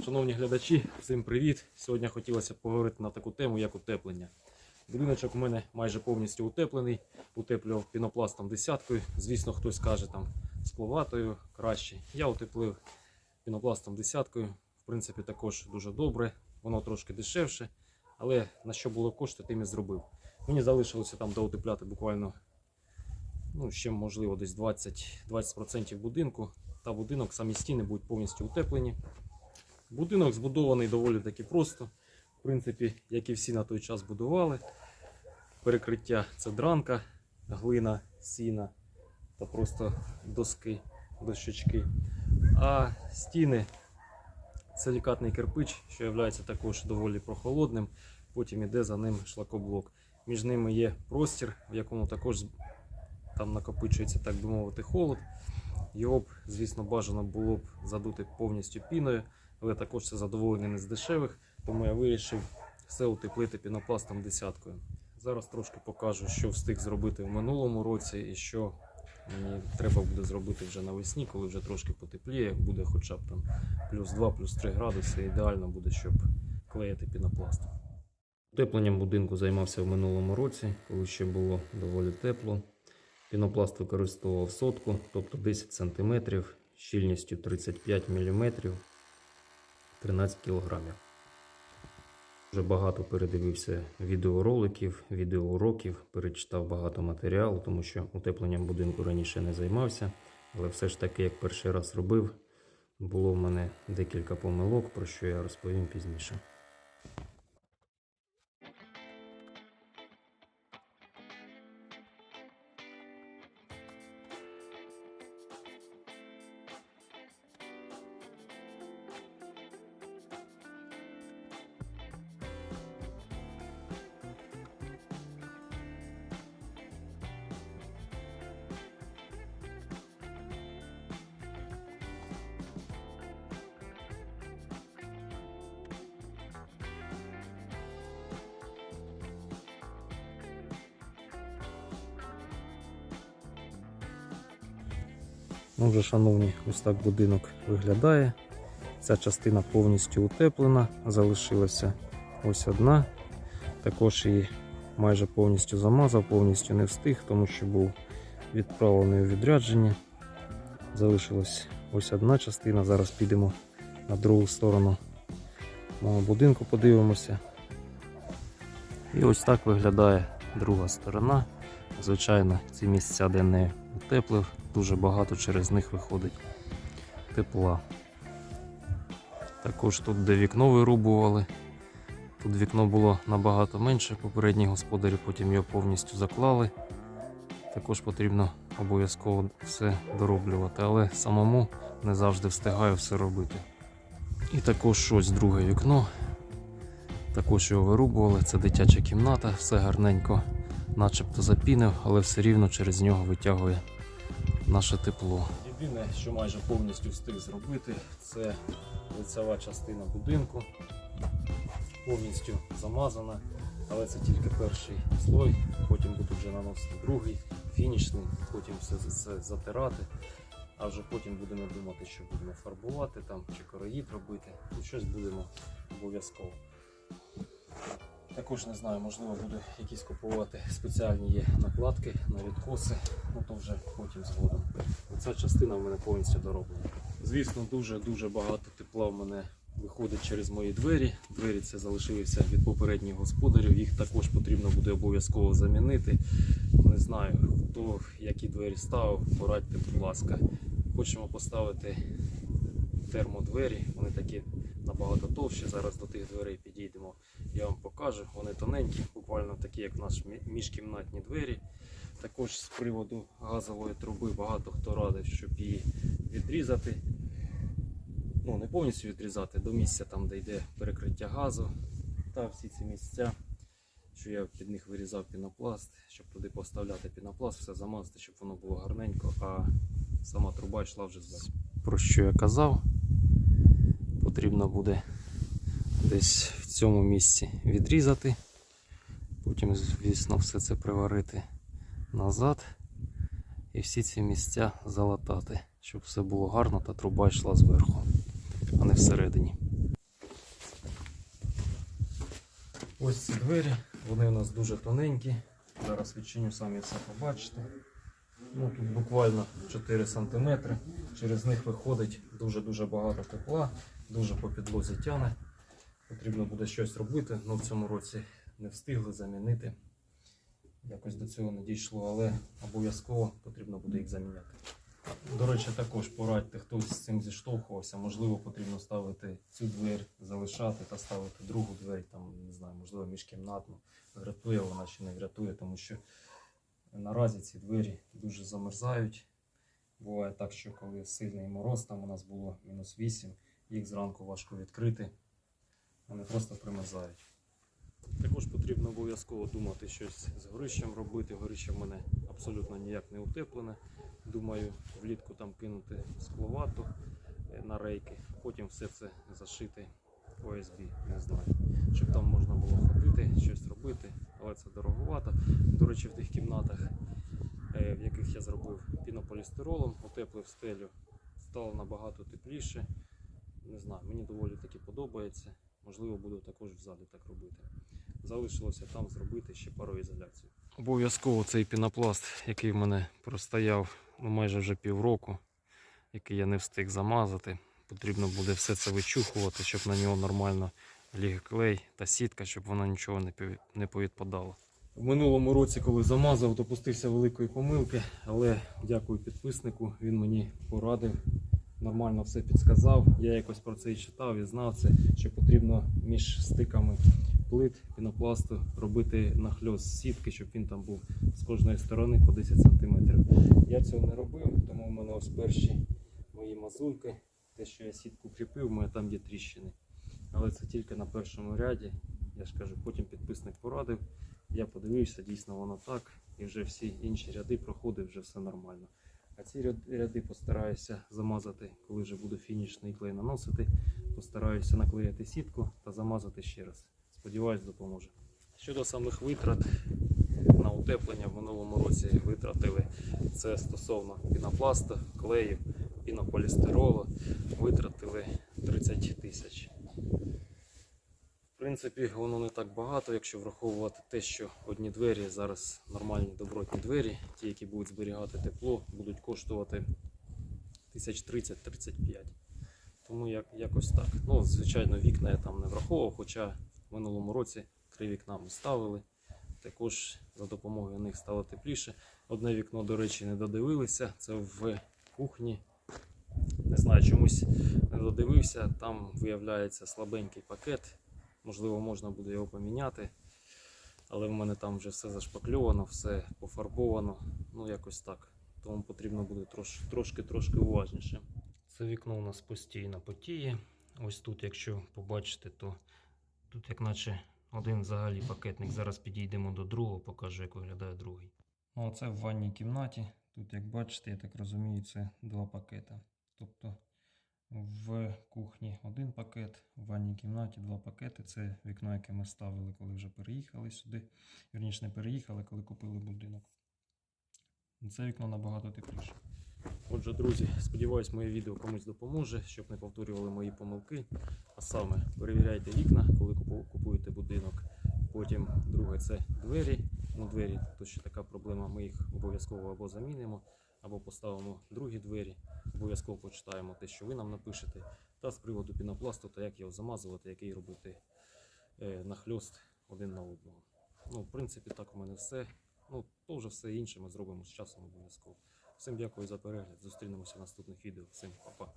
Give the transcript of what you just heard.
Шановні глядачі, всім привіт! Сьогодні хотілося поговорити на таку тему, як утеплення. Будиночок у мене майже повністю утеплений, утеплював пінопластом десяткою. Звісно, хтось каже там скловатою краще. Я утеплив пінопластом десяткою. В принципі, також дуже добре. Воно трошки дешевше, але на що було кошти, тим і зробив. Мені залишилося там доутепляти буквально ну, ще можливо десь 20%, 20% будинку. Та будинок, самі стіни будуть повністю утеплені. Будинок збудований доволі таки просто. В принципі, як і всі на той час будували. Перекриття це дранка, глина, сіна та просто доски, дощечки. А стіни силікатний кирпич, що є також доволі прохолодним. Потім іде за ним шлакоблок. Між ними є простір, в якому також там накопичується, так би мовити, холод. Його б, звісно, бажано було б задути повністю піною, але також це задоволення не з дешевих, тому я вирішив все утеплити пінопластом десяткою. Зараз трошки покажу, що встиг зробити в минулому році і що мені треба буде зробити вже навесні, коли вже трошки потепліє, буде хоча б там плюс 2, плюс 3 градуси. Ідеально буде, щоб клеїти пінопласт. Утепленням будинку займався в минулому році, коли ще було доволі тепло. Пінопласт використовував сотку, тобто 10 см, щільністю 35 мм, 13 кг. Вже багато передивився відеороликів, відеоуроків, перечитав багато матеріалу, тому що утепленням будинку раніше не займався. Але все ж таки, як перший раз робив, було в мене декілька помилок, про що я розповім пізніше. Ну вже, шановні, ось так будинок виглядає. Ця частина повністю утеплена, залишилася ось одна. Також її майже повністю замазав, повністю не встиг, тому що був відправлений у відрядження. Залишилась ось одна частина. Зараз підемо на другу сторону мого будинку, подивимося. І ось так виглядає друга сторона. Звичайно, ці місця, де не утеплив, дуже багато через них виходить тепла. Також тут, де вікно вирубували, тут вікно було набагато менше, попередні господарі потім його повністю заклали. Також потрібно обов'язково все дороблювати, але самому не завжди встигаю все робити. І також ось друге вікно. Також його вирубували, це дитяча кімната, все гарненько, начебто запінив, але все рівно через нього витягує наше тепло. Єдине, що майже повністю встиг зробити, це лицева частина будинку. Повністю замазана, але це тільки перший слой, потім буду вже наносити другий, фінішний, потім все це затирати. А вже потім будемо думати, що будемо фарбувати там чи короїд робити. Ну, щось будемо обов'язково. Також не знаю, можливо, буду якісь купувати спеціальні є накладки на відкоси, ну то вже потім згодом. Ця частина в мене повністю дороблена. Звісно, дуже-дуже багато тепла в мене виходить через мої двері. Двері це залишилися від попередніх господарів. Їх також потрібно буде обов'язково замінити. Не знаю, хто які двері ставив, порадьте, будь ласка. Хочемо поставити термодвері. Вони такі набагато товщі. Зараз до тих дверей підійдемо. Я вам покажу. Вони тоненькі, буквально такі, як наші міжкімнатні двері. Також з приводу газової труби багато хто радив, щоб її відрізати. Ну, не повністю відрізати до місця, там, де йде перекриття газу. Та всі ці місця, що я під них вирізав пінопласт, щоб туди поставляти пінопласт, все замазати, щоб воно було гарненько, а сама труба йшла вже зверху. Про що я казав, потрібно буде десь в цьому місці відрізати, потім, звісно, все це приварити назад і всі ці місця залатати, щоб все було гарно та труба йшла зверху, а не всередині. Ось ці двері, вони у нас дуже тоненькі. Зараз відчиню самі все побачите. Ну, Тут буквально 4 см, через них виходить дуже-дуже багато тепла, дуже по підлозі тяне. Потрібно буде щось робити, але в цьому році не встигли замінити. Якось до цього не дійшло, але обов'язково потрібно буде їх заміняти. До речі, також порадьте, хтось з цим зіштовхувався. Можливо, потрібно ставити цю двері, залишати та ставити другу двері, там, не знаю, можливо, міжкімнатну. Врятує вона чи не врятує, тому що наразі ці двері дуже замерзають. Буває так, що коли сильний мороз, там у нас було мінус 8, їх зранку важко відкрити, вони просто примерзають. Також потрібно обов'язково думати щось з горищем робити. Горище в мене абсолютно ніяк не утеплене. Думаю, влітку там кинути скловату е, на рейки, потім все це зашити ОСБ, не знаю. Щоб там можна було ходити, щось робити, але це дороговато. До речі, в тих кімнатах, е, в яких я зробив пінополістиролом, утеплив стелю, стало набагато тепліше. Не знаю, мені доволі таки подобається. Можливо, буду також в залі так робити. Залишилося там зробити ще пароізоляцію. Обов'язково цей пінопласт, який в мене простояв ну, майже вже півроку, який я не встиг замазати. Потрібно буде все це вичухувати, щоб на нього нормально ліг клей та сітка, щоб воно нічого не повідпадало. В минулому році, коли замазав, допустився великої помилки, але дякую підписнику, він мені порадив, нормально все підсказав. Я якось про це і читав і знав це, що потрібно між стиками плит пінопласту робити нахльост сітки, щоб він там був з кожної сторони по 10 см. Я цього не робив, тому в мене ось перші мої мазульки. Те, що я сітку кріпив, у мене там є тріщини. Але це тільки на першому ряді. Я ж кажу, потім підписник порадив. Я подивився, дійсно воно так. І вже всі інші ряди проходив, вже все нормально. А ці ряди постараюся замазати, коли вже буду фінішний клей наносити. Постараюся наклеїти сітку та замазати ще раз. Сподіваюсь, допоможе. Щодо самих витрат на утеплення в минулому році витратили це стосовно пінопласту, клею, пінополістиролу. Витратили 30 тисяч. Принципі, воно не так багато, якщо враховувати те, що одні двері зараз нормальні добротні двері, ті, які будуть зберігати тепло, будуть коштувати 1030-35. Тому як, якось так. Ну, звичайно, вікна я там не враховував, хоча в минулому році три вікна ми ставили. Також за допомогою них стало тепліше. Одне вікно, до речі, не додивилися. Це в кухні. Не знаю, чомусь не додивився. Там виявляється слабенький пакет. Можливо, можна буде його поміняти. Але в мене там вже все зашпакльовано, все пофарбовано. Ну, якось так. Тому потрібно буде трошки-трошки уважніше. Це вікно у нас постійно потіє. Ось тут, якщо побачите, то тут як наче один взагалі пакетник. Зараз підійдемо до другого, покажу, як виглядає другий. Ну, оце в ванній кімнаті. Тут, як бачите, я так розумію, це два пакети. Тобто в кухні один пакет, в ванній кімнаті два пакети. Це вікно, яке ми ставили, коли вже переїхали сюди. Вірніше, не переїхали, коли купили будинок. Це вікно набагато тепліше. Отже, друзі, сподіваюсь, моє відео комусь допоможе, щоб не повторювали мої помилки. А саме перевіряйте вікна, коли купуєте будинок. Потім друге це двері. Ну, двері то ще така проблема. Ми їх обов'язково або замінимо, або поставимо другі двері. Обов'язково почитаємо те, що ви нам напишете. Та з приводу пінопласту, та як його замазувати, який робити е, нахльост один на одного. Ну, в принципі, так у мене все. Ну, то вже все інше ми зробимо з часом обов'язково. Всім дякую за перегляд. Зустрінемося в наступних відео. Всім па-па.